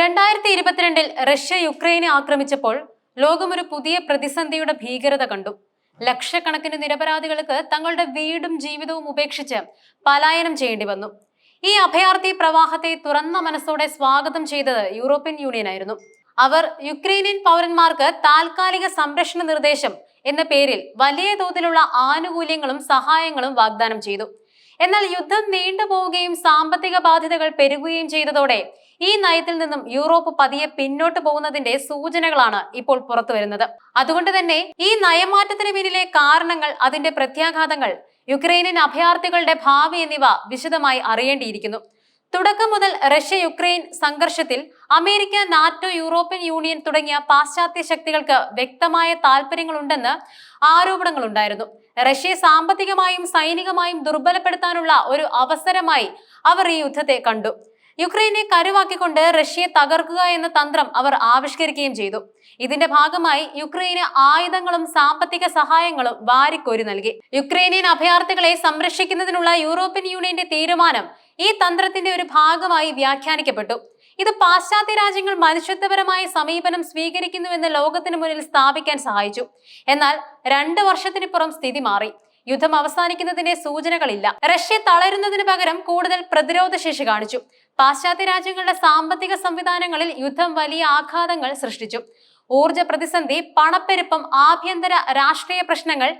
രണ്ടായിരത്തി ഇരുപത്തിരണ്ടിൽ റഷ്യ യുക്രൈനെ ആക്രമിച്ചപ്പോൾ ലോകമൊരു പുതിയ പ്രതിസന്ധിയുടെ ഭീകരത കണ്ടു. ലക്ഷക്കണക്കിന് നിരപരാധികൾക്ക് തങ്ങളുടെ വീടും ജീവിതവും ഉപേക്ഷിച്ച് പലായനം ചെയ്യേണ്ടി വന്നു. ഈ അഭയാർത്ഥി പ്രവാഹത്തെ തുറന്ന മനസ്സോടെ സ്വാഗതം ചെയ്തത് യൂറോപ്യൻ യൂണിയൻ ആയിരുന്നു. അവർ യുക്രൈനിയൻ പൗരന്മാർക്ക് താൽക്കാലിക സംരക്ഷണ നിർദ്ദേശം എന്ന പേരിൽ വലിയ തോതിലുള്ള ആനുകൂല്യങ്ങളും സഹായങ്ങളും വാഗ്ദാനം ചെയ്തു. എന്നാൽ യുദ്ധം നീണ്ടുപോവുകയും സാമ്പത്തിക ബാധ്യതകൾ പെരുകുകയും ചെയ്തതോടെ ഈ നയത്തിൽ നിന്നും യൂറോപ്പ് പതിയെ പിന്നോട്ട് പോകുന്നതിന്റെ സൂചനകളാണ് ഇപ്പോൾ പുറത്തു വരുന്നത്. അതുകൊണ്ട് തന്നെ ഈ നയമാറ്റത്തിന് പിന്നിലെ കാരണങ്ങൾ അതിന്റെ പ്രത്യാഘാതങ്ങൾ യുക്രൈനിയൻ അഭയാർത്ഥികളുടെ ഭാവി എന്നിവ വിശദമായി അറിയേണ്ടിയിരിക്കുന്നു. തുടക്കം മുതൽ റഷ്യ യുക്രൈൻ സംഘർഷത്തിൽ അമേരിക്ക നാറ്റോ യൂറോപ്യൻ യൂണിയൻ തുടങ്ങിയ പാശ്ചാത്യ ശക്തികൾക്ക് വ്യക്തമായ താല്പര്യങ്ങളുണ്ടെന്ന് ആരോപണങ്ങളുണ്ടായിരുന്നു. റഷ്യയെ സാമ്പത്തികമായും സൈനികമായും ദുർബലപ്പെടുത്താനുള്ള ഒരു അവസരമായി അവർ ഈ യുദ്ധത്തെ കണ്ടു. യുക്രൈനെ കരുവാക്കിക്കൊണ്ട് റഷ്യയെ തകർക്കുക എന്ന തന്ത്രം അവർ ആവിഷ്കരിക്കുകയും ചെയ്തു. ഇതിന്റെ ഭാഗമായി യുക്രൈന് ആയുധങ്ങളും സാമ്പത്തിക സഹായങ്ങളും വാരിക്കോരി നൽകി. യുക്രൈനിയൻ അഭയാർത്ഥികളെ സംരക്ഷിക്കുന്നതിനുള്ള യൂറോപ്യൻ യൂണിയന്റെ തീരുമാനം ഈ തന്ത്രത്തിന്റെ ഒരു ഭാഗമായി വ്യാഖ്യാനിക്കപ്പെട്ടു. ഇത് പാശ്ചാത്യ രാജ്യങ്ങൾ മനുഷ്യത്വപരമായ സമീപനം സ്വീകരിക്കുന്നുവെന്ന് ലോകത്തിന് മുന്നിൽ സ്ഥാപിക്കാൻ സഹായിച്ചു. എന്നാൽ രണ്ട് വർഷത്തിനിപ്പുറം സ്ഥിതി മാറി. യുദ്ധം അവസാനിക്കുന്നതിന്റെ സൂചനകളില്ല. റഷ്യ തളരുന്നതിന് പകരം കൂടുതൽ പ്രതിരോധ ശേഷി കാണിച്ചു. പാശ്ചാത്യ രാജ്യങ്ങളുടെ സാമ്പത്തിക സംവിധാനങ്ങളിൽ യുദ്ധം വലിയ ആഘാതങ്ങൾ സൃഷ്ടിച്ചു. ഊർജ പ്രതിസന്ധി പണപ്പെരുപ്പം ആഭ്യന്തര രാഷ്ട്രീയ പ്രശ്നങ്ങൾ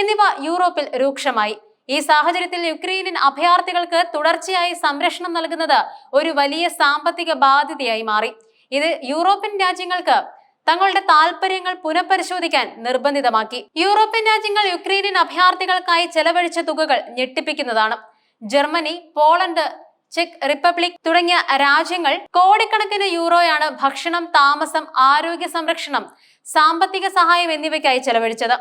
എന്നിവ യൂറോപ്പിൽ രൂക്ഷമായി. ഈ സാഹചര്യത്തിൽ യുക്രൈനിയൻ അഭയാർത്ഥികൾക്ക് തുടർച്ചയായി സംരക്ഷണം നൽകുന്നത് ഒരു വലിയ സാമ്പത്തിക ബാധ്യതയായി മാറി. ഇത് യൂറോപ്യൻ രാജ്യങ്ങൾക്ക് തങ്ങളുടെ താൽപര്യങ്ങൾ പുനഃപരിശോധിക്കാൻ നിർബന്ധിതമാക്കി. യൂറോപ്യൻ രാജ്യങ്ങൾ യുക്രൈനിയൻ അഭയാർത്ഥികൾക്കായി ചെലവഴിച്ച തുകകൾ ഞെട്ടിപ്പിക്കുന്നതാണ്. ജർമ്മനി പോളണ്ട് ചെക്ക് റിപ്പബ്ലിക് തുടങ്ങിയ രാജ്യങ്ങൾ കോടിക്കണക്കിന് യൂറോയാണ് ഭക്ഷണം താമസം ആരോഗ്യ സംരക്ഷണം സാമ്പത്തിക സഹായം എന്നിവയ്ക്കായി ചെലവഴിച്ചത്.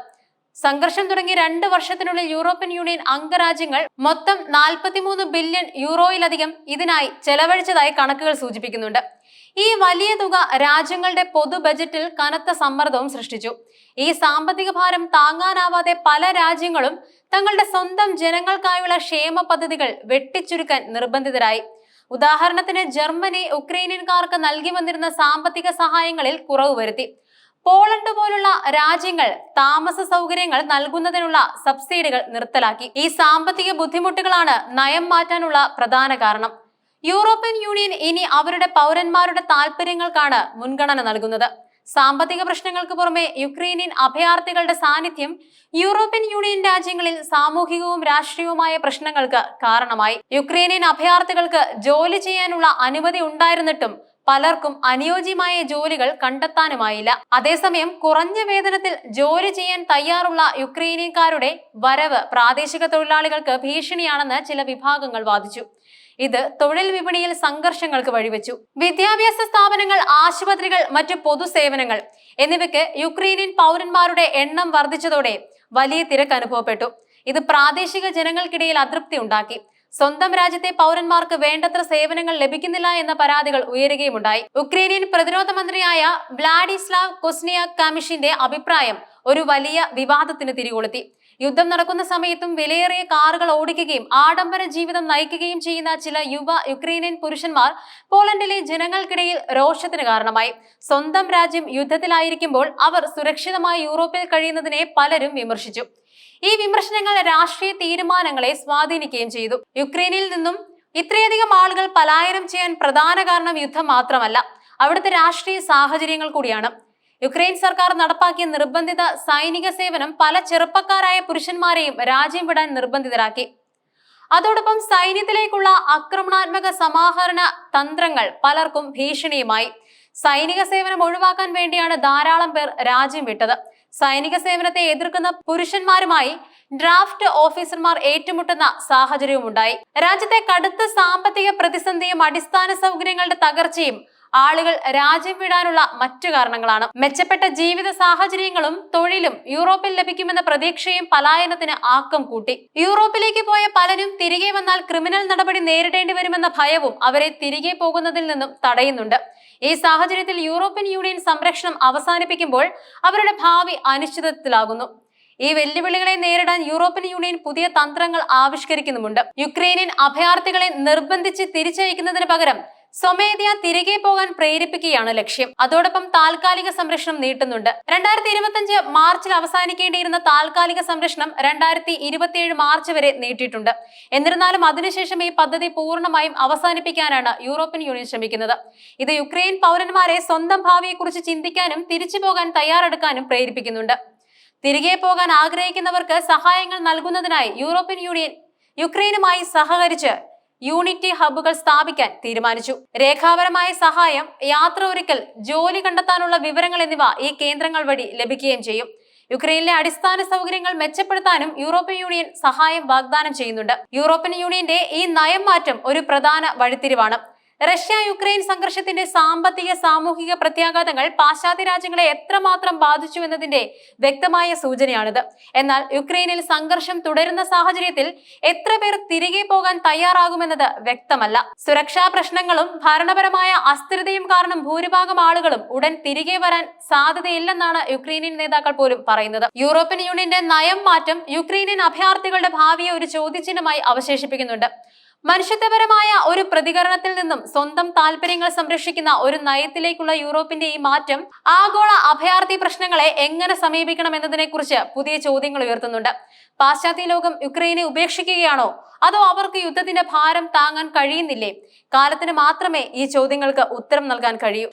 സംഘർഷം തുടങ്ങി രണ്ട് വർഷത്തിനുള്ളിൽ യൂറോപ്യൻ യൂണിയൻ അംഗരാജ്യങ്ങൾ മൊത്തം നാൽപ്പത്തിമൂന്ന് ബില്യൺ യൂറോയിലധികം ഇതിനായി ചെലവഴിച്ചതായി കണക്കുകൾ സൂചിപ്പിക്കുന്നുണ്ട്. ഈ വലിയ തുക രാജ്യങ്ങളുടെ പൊതു ബജറ്റിൽ കനത്ത സമ്മർദ്ദവും സൃഷ്ടിച്ചു. ഈ സാമ്പത്തിക ഭാരം താങ്ങാനാവാതെ പല രാജ്യങ്ങളും തങ്ങളുടെ സ്വന്തം ജനങ്ങൾക്കായുള്ള ക്ഷേമ പദ്ധതികൾ വെട്ടിച്ചുരുക്കാൻ നിർബന്ധിതരായി. ഉദാഹരണത്തിന് ജർമ്മനി ഉക്രൈനിയൻകാർക്ക് നൽകി വന്നിരുന്ന സാമ്പത്തിക സഹായങ്ങളിൽ കുറവ് വരുത്തി. പോളണ്ട് പോലുള്ള രാജ്യങ്ങൾ താമസ സൗകര്യങ്ങൾ നൽകുന്നതിനുള്ള സബ്സിഡികൾ നിർത്തലാക്കി. ഈ സാമ്പത്തിക ബുദ്ധിമുട്ടുകളാണ് നയം മാറ്റാനുള്ള പ്രധാന കാരണം. യൂറോപ്യൻ യൂണിയൻ ഇനി അവരുടെ പൗരന്മാരുടെ താല്പര്യങ്ങൾക്കാണ് മുൻഗണന നൽകുന്നത്. സാമ്പത്തിക പ്രശ്നങ്ങൾക്ക് പുറമെ യുക്രൈനിയൻ അഭയാർത്ഥികളുടെ സാന്നിധ്യം യൂറോപ്യൻ യൂണിയൻ രാജ്യങ്ങളിൽ സാമൂഹികവും രാഷ്ട്രീയവുമായ പ്രശ്നങ്ങൾക്ക് കാരണമായി. യുക്രൈനിയൻ അഭയാർത്ഥികൾക്ക് ജോലി ചെയ്യാനുള്ള അനുമതി ഉണ്ടായിരുന്നിട്ടും പലർക്കും അനുയോജ്യമായ ജോലികൾ കണ്ടെത്താനുമായില്ല. അതേസമയം കുറഞ്ഞ വേതനത്തിൽ ജോലി ചെയ്യാൻ തയ്യാറുള്ള യുക്രൈനിയൻകാരുടെ വരവ് പ്രാദേശിക തൊഴിലാളികൾക്ക് ഭീഷണിയാണെന്ന് ചില വിഭാഗങ്ങൾ വാദിച്ചു. ഇത് തൊഴിൽ വിപണിയിൽ സംഘർഷങ്ങൾക്ക് വഴിവെച്ചു. വിദ്യാഭ്യാസ സ്ഥാപനങ്ങൾ ആശുപത്രികൾ മറ്റു പൊതുസേവനങ്ങൾ എന്നിവയ്ക്ക് യുക്രൈനിയൻ പൗരന്മാരുടെ എണ്ണം വർദ്ധിച്ചതോടെ വലിയ തിരക്ക് അനുഭവപ്പെട്ടു. ഇത് പ്രാദേശിക ജനങ്ങൾക്കിടയിൽ അതൃപ്തി ഉണ്ടാക്കി. സ്വന്തം രാജ്യത്തെ പൗരന്മാർക്ക് വേണ്ടത്ര സേവനങ്ങൾ ലഭിക്കുന്നില്ല എന്ന പരാതികൾ ഉയരുകയുമുണ്ടായി ഉക്രൈനിയൻ പ്രതിരോധ മന്ത്രിയായ വ്ലാഡിസ്ലാവ് കൊസ്നിയ കമിഷിന്റെ അഭിപ്രായം ഒരു വലിയ വിവാദത്തിന് തിരികൊളുത്തി. യുദ്ധം നടക്കുന്ന സമയത്തും വിലയേറിയ കാറുകൾ ഓടിക്കുകയും ആഡംബര ജീവിതം നയിക്കുകയും ചെയ്യുന്ന ചില യുവ യുക്രൈനിയൻ പുരുഷന്മാർ പോളണ്ടിലെ ജനങ്ങൾക്കിടയിൽ രോഷത്തിന് കാരണമായി. സ്വന്തം രാജ്യം യുദ്ധത്തിലായിരിക്കുമ്പോൾ അവർ സുരക്ഷിതമായി യൂറോപ്പിൽ കഴിയുന്നതിനെ പലരും വിമർശിച്ചു. ഈ വിമർശനങ്ങൾ രാഷ്ട്രീയ തീരുമാനങ്ങളെ സ്വാധീനിക്കുകയും ചെയ്തു. യുക്രൈനിൽ നിന്നും ഇത്രയധികം ആളുകൾ പലായനം ചെയ്യാൻ പ്രധാന കാരണം യുദ്ധം മാത്രമല്ല. അവിടുത്തെ രാഷ്ട്രീയ സാഹചര്യങ്ങൾ കൂടിയാണ്. യുക്രൈൻ സർക്കാർ നടപ്പാക്കിയ നിർബന്ധിത സൈനിക സേവനം പല ചെറുപ്പക്കാരായ പുരുഷന്മാരെയും രാജ്യം വിടാൻ നിർബന്ധിതരാക്കി. അതോടൊപ്പം സൈന്യത്തിലേക്കുള്ള ആക്രമണാത്മക സമാഹരണ തന്ത്രങ്ങൾ പലർക്കും ഭീഷണിയുമായി. സൈനിക സേവനം ഒഴിവാക്കാൻ വേണ്ടിയാണ് ധാരാളം പേർ രാജ്യം വിട്ടത്. സൈനിക സേവനത്തെ എതിർക്കുന്ന പുരുഷന്മാരുമായി ഡ്രാഫ്റ്റ് ഓഫീസർമാർ ഏറ്റുമുട്ടുന്ന സാഹചര്യവും ഉണ്ടായി രാജ്യത്തെ കടുത്ത സാമ്പത്തിക പ്രതിസന്ധിയും അടിസ്ഥാന സൗകര്യങ്ങളുടെ തകർച്ചയും ആളുകൾ രാജ്യം വിടാനുള്ള മറ്റു കാരണങ്ങളാണ്. മെച്ചപ്പെട്ട ജീവിത സാഹചര്യങ്ങളും തൊഴിലും യൂറോപ്പിൽ ലഭിക്കുമെന്ന പ്രതീക്ഷയും പലായനത്തിന് ആക്കം കൂട്ടി. യൂറോപ്പിലേക്ക് പോയ പലരും തിരികെ വന്നാൽ ക്രിമിനൽ നടപടി നേരിടേണ്ടി വരുമെന്ന ഭയവും അവരെ തിരികെ പോകുന്നതിൽ നിന്നും തടയുന്നുണ്ട്. ഈ സാഹചര്യത്തിൽ യൂറോപ്യൻ യൂണിയൻ സംരക്ഷണം അവസാനിപ്പിക്കുമ്പോൾ അവരുടെ ഭാവി അനിശ്ചിതത്വത്തിലാകുന്നു ഈ വെല്ലുവിളികളെ നേരിടാൻ യൂറോപ്യൻ യൂണിയൻ പുതിയ തന്ത്രങ്ങൾ ആവിഷ്കരിക്കുന്നുമുണ്ട്. യുക്രൈനിയൻ അഭയാർത്ഥികളെ നിർബന്ധിച്ച് തിരിച്ചയക്കുന്നതിന് പകരം സ്വമേധയാ തിരികെ പോകാൻ പ്രേരിപ്പിക്കുകയാണ് ലക്ഷ്യം. അതോടൊപ്പം താൽക്കാലിക സംരക്ഷണം നീട്ടുന്നുണ്ട്. രണ്ടായിരത്തി ഇരുപത്തിയഞ്ച് മാർച്ചിൽ അവസാനിക്കേണ്ടിയിരുന്ന താൽക്കാലിക സംരക്ഷണം രണ്ടായിരത്തി ഇരുപത്തിയേഴ് മാർച്ച് വരെ നീട്ടിയിട്ടുണ്ട്. എന്നിരുന്നാലും അതിനുശേഷം ഈ പദ്ധതി പൂർണമായും അവസാനിപ്പിക്കാനാണ് യൂറോപ്യൻ യൂണിയൻ ശ്രമിക്കുന്നത്. ഇത് യുക്രൈൻ പൗരന്മാരെ സ്വന്തം ഭാവിയെക്കുറിച്ച് ചിന്തിക്കാനും തിരിച്ചു പോകാൻ തയ്യാറെടുക്കാനും പ്രേരിപ്പിക്കുന്നുണ്ട്. തിരികെ പോകാൻ ആഗ്രഹിക്കുന്നവർക്ക് സഹായങ്ങൾ നൽകുന്നതിനായി യൂറോപ്യൻ യൂണിയൻ യുക്രൈനുമായി സഹകരിച്ച് യൂണിറ്റി ഹബ്ബുകൾ സ്ഥാപിക്കാൻ തീരുമാനിച്ചു. രേഖാപരമായ സഹായം യാത്ര ഒരുക്കൽ ജോലി കണ്ടെത്താനുള്ള വിവരങ്ങൾ എന്നിവ ഈ കേന്ദ്രങ്ങൾ വഴി ലഭിക്കുകയും ചെയ്യും. യുക്രൈനിലെ അടിസ്ഥാന സൗകര്യങ്ങൾ മെച്ചപ്പെടുത്താനും യൂറോപ്യൻ യൂണിയൻ സഹായം വാഗ്ദാനം ചെയ്യുന്നുണ്ട്. യൂറോപ്യൻ യൂണിയന്റെ ഈ നയം മാറ്റം ഒരു പ്രധാന വഴിത്തിരിവാണ്. റഷ്യ യുക്രൈൻ സംഘർഷത്തിന്റെ സാമ്പത്തിക സാമൂഹിക പ്രത്യാഘാതങ്ങൾ പാശ്ചാത്യ രാജ്യങ്ങളെ എത്രമാത്രം ബാധിച്ചു എന്നതിന്റെ വ്യക്തമായ സൂചനയാണിത്. എന്നാൽ യുക്രൈനിൽ സംഘർഷം തുടരുന്ന സാഹചര്യത്തിൽ എത്ര പേർ തിരികെ പോകാൻ തയ്യാറാകുമെന്നത് വ്യക്തമല്ല. സുരക്ഷാ പ്രശ്നങ്ങളും ഭരണപരമായ അസ്ഥിരതയും കാരണം ഭൂരിഭാഗം ആളുകളും ഉടൻ തിരികെ വരാൻ സാധ്യതയില്ലെന്നാണ് യുക്രൈനിയൻ നേതാക്കൾ പോലും പറയുന്നത്. യൂറോപ്യൻ യൂണിയന്റെ നയം മാറ്റം യുക്രൈനിയൻ അഭയാർത്ഥികളുടെ ഭാവിയെ ഒരു ചോദ്യചിഹ്നമായി അവശേഷിപ്പിക്കുന്നുണ്ട്. മനുഷ്യത്വപരമായ ഒരു പ്രതികരണത്തിൽ നിന്നും സ്വന്തം താല്പര്യങ്ങൾ സംരക്ഷിക്കുന്ന ഒരു നയത്തിലേക്കുള്ള യൂറോപ്പിന്റെ ഈ മാറ്റം ആഗോള അഭയാർത്ഥി പ്രശ്നങ്ങളെ എങ്ങനെ സമീപിക്കണം എന്നതിനെ കുറിച്ച് പുതിയ ചോദ്യങ്ങൾ ഉയർത്തുന്നുണ്ട്. പാശ്ചാത്യ ലോകം യുക്രൈനെ ഉപേക്ഷിക്കുകയാണോ? അതോ അവർക്ക് യുദ്ധത്തിന്റെ ഭാരം താങ്ങാൻ കഴിയുന്നില്ലേ? കാലത്തിന് മാത്രമേ ഈ ചോദ്യങ്ങൾക്ക് ഉത്തരം നൽകാൻ കഴിയൂ.